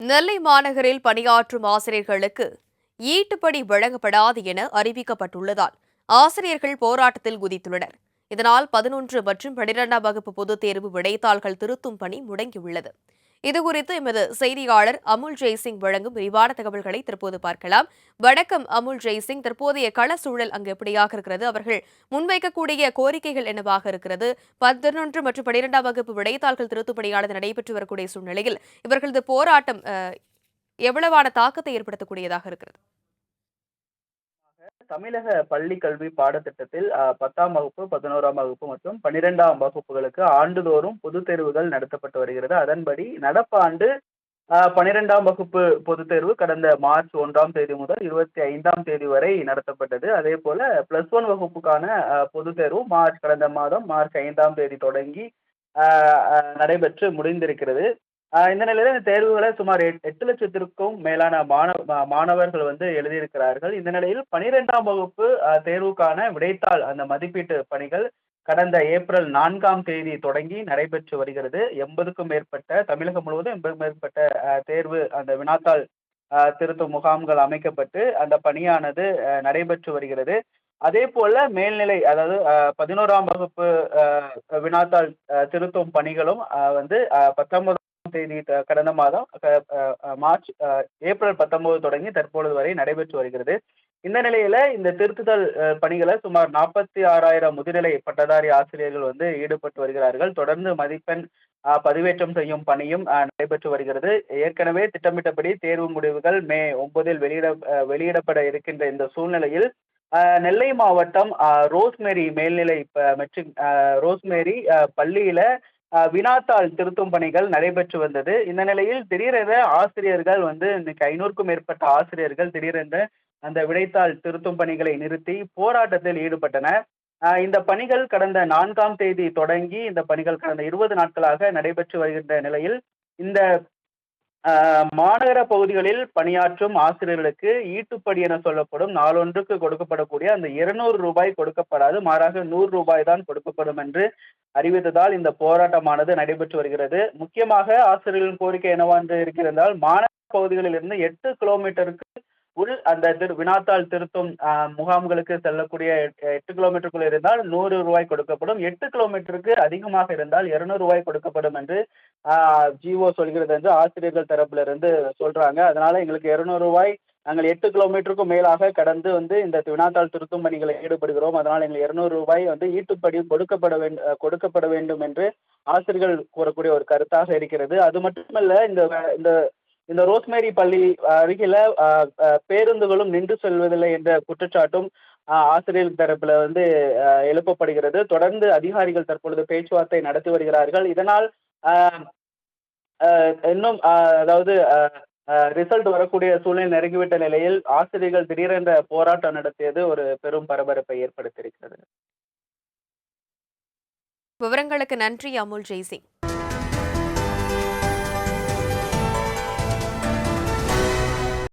நெல்லை மாநகரில் பணியாற்றும் ஆசிரியர்களுக்கு ஈட்டுப்படி வழங்கப்படாது என அறிவிக்கப்பட்டுள்ளதால் ஆசிரியர்கள் போராட்டத்தில் குதித்துள்ளனர். இதனால் பதினொன்று மற்றும் பனிரெண்டாம் வகுப்பு பொதுத் தேர்வு விடைத்தாள்கள் திருத்தும் பணி முடங்கியுள்ளது. இதுகுறித்து எமது செய்தியாளர் அமுல் ஜெய்சிங் வழங்கும் விரிவான தகவல்களை தற்போது பார்க்கலாம். வணக்கம் அமுல் ஜெய்சிங். தற்போதைய கள சூழல் அங்கு எப்படியாக இருக்கிறது? அவர்கள் முன்வைக்கக்கூடிய கோரிக்கைகள் என்னவாக இருக்கிறது? பதினொன்று மற்றும் பனிரெண்டாம் வகுப்பு விடைத்தாள்கள் திருத்துப்பணியானது நடைபெற்று வரக்கூடிய சூழ்நிலையில் இவர்களது போராட்டம் எவ்வளவான தாக்கத்தை ஏற்படுத்தக்கூடியதாக இருக்கிறது? தமிழக பள்ளி கல்வி பாடத்திட்டத்தில் பத்தாம் வகுப்பு பதினோராம் வகுப்பு மற்றும் பன்னிரெண்டாம் வகுப்புகளுக்கு ஆண்டுதோறும் பொதுத் தேர்வுகள் நடத்தப்பட்டு வருகிறது. அதன்படி நடப்பாண்டு பனிரெண்டாம் பன்னிரெண்டாம் வகுப்பு பொதுத் தேர்வு கடந்த மார்ச் ஒன்றாம் தேதி முதல் இருபத்தி ஐந்தாம் தேதி வரை நடத்தப்பட்டது. அதே போல பிளஸ் ஒன் வகுப்புக்கான பொதுத் தேர்வு மார்ச் கடந்த மாதம் மார்ச் ஐந்தாம் தேதி தொடங்கி நடைபெற்று முடிந்திருக்கிறது. இந்த நிலையில இந்த தேர்வுகளை சுமார் எட்- எட்டு லட்சத்திற்கும் மேலான மாணவ மா- மாணவர்கள் வந்து எழுதியிருக்கிறார்கள். இந்த நிலையில் பனிரெண்டாம் வகுப்பு தேர்வுக்கான விடைத்தாள் அந்த மதிப்பீட்டு பணிகள் கடந்த ஏப்ரல் நான்காம் தேதி தொடங்கி நடைபெற்று வருகிறது. எண்பதுக்கும் மேற்பட்ட தமிழகம் முழுவதும் எண்பதுக்கும் மேற்பட்ட தேர்வு அந்த வினாத்தாள் திருத்தும் முகாம்கள் அமைக்கப்பட்டு அந்த பணியானது நடைபெற்று வருகிறது. அதே போல மேல்நிலை அதாவது பதினோராம் வகுப்பு வினாத்தாள் திருத்தும் பணிகளும் வந்து பத்தொன்பது பத்தொன்பதாம் தேதி கடந்த மாதம் க- மார்ச் ஏப்ரல் பத்தொன்பது தொடங்கி தற்பொழுது வரை நடைபெற்று வருகிறது. இந்த நிலையில இந்த திருத்துதல் பணிகளை சுமார் நாற்பத்தி ஆறாயிரம் முதுநிலை பட்டதாரி ஆசிரியர்கள் வந்து ஈடுபட்டு வருகிறார்கள். தொடர்ந்து மதிப்பெண் பதிவேற்றம் செய்யும் பணியும் நடைபெற்று வருகிறது. ஏற்கனவே திட்டமிட்டபடி தேர்வு முடிவுகள் மே ஒன்பதில் வெளியிட வெளியிடப்பட இருக்கின்ற இந்த சூழ்நிலையில் நெல்லை மாவட்டம் ரோஸ்மேரி மேல்நிலை மெட்ரிக் ரோஸ்மேரி பள்ளியில வினாத்தாள் திருத்தும் பணிகள் நடைபெற்று வந்தது. இந்த நிலையில் திடீரென ஆசிரியர்கள் வந்து இன்னைக்கு ஐநூறுக்கும் மேற்பட்ட ஆசிரியர்கள் திடீரென்று அந்த விடைத்தாள் திருத்தும் பணிகளை நிறுத்தி போராட்டத்தில் ஈடுபட்டனர். இந்த பணிகள் கடந்த நான்காம் தேதி தொடங்கி இந்த பணிகள் கடந்த இருபது நாட்களாக நடைபெற்று வருகின்ற நிலையில் இந்த மாநகர பகுதிகளில் பணியாற்றும் ஆசிரியர்களுக்கு ஈட்டுப்படி என சொல்லப்படும் நாளொன்றுக்கு கொடுக்கப்படக்கூடிய அந்த இருநூறு ரூபாய் கொடுக்கப்படாது மாறாக நூறு ரூபாய் தான் கொடுக்கப்படும் என்று அறிவித்ததால் இந்த போராட்டமானது நடைபெற்று வருகிறது. முக்கியமாக ஆசிரியர்களின் கோரிக்கை என்னவென்று இருக்கிறதால் மாநகர பகுதிகளில் இருந்து எட்டு கிலோமீட்டருக்கு உள் அந்த திரு வினாத்தாள் திருத்தும் முகாம்களுக்கு செல்லக்கூடிய எட்டு கிலோமீட்டருக்குள் இருந்தால் நூறு ரூபாய் கொடுக்கப்படும். எட்டு கிலோமீட்டருக்கு அதிகமாக இருந்தால் இருநூறு ரூபாய் கொடுக்கப்படும் என்று ஜிஓ சொல்கிறது என்று ஆசிரியர்கள் தரப்புல இருந்து சொல்றாங்க. அதனால எங்களுக்கு இருநூறு ரூபாய் நாங்கள் எட்டு கிலோமீட்டருக்கும் மேலாக கடந்து வந்து இந்த வினாத்தாள் திருத்தும் பணிகளை ஈடுபடுகிறோம். அதனால் எங்களுக்கு இருநூறு ரூபாய் வந்து ஈட்டுப்படி கொடுக்கப்பட வேண்டும் கொடுக்கப்பட வேண்டும் என்று ஆசிரியர்கள் கூறக்கூடிய ஒரு கருத்தாக இருக்கிறது. அது மட்டுமல்ல இந்த இந்த இந்த ரோஸ்மேரி பள்ளி அருகில பேருந்துகளும் நின்று செல்வதில்லை என்ற குற்றச்சாட்டும் ஆசிரியர் தரப்புல வந்து எழுப்பப்படுகிறது. தொடர்ந்து அதிகாரிகள் தற்பொழுது பேச்சுவார்த்தை நடத்தி வருகிறார்கள். இதனால் இன்னும் அதாவது ரிசல்ட் வரக்கூடிய சூழ்நிலை நெருங்கிவிட்ட நிலையில் ஆசிரியர்கள் திடீரென்ற போராட்டம் நடத்தியது ஒரு பெரும் பரபரப்பை ஏற்படுத்தியிருக்கிறது. விவரங்களுக்கு நன்றி அமுல் ஜெய்சிங்.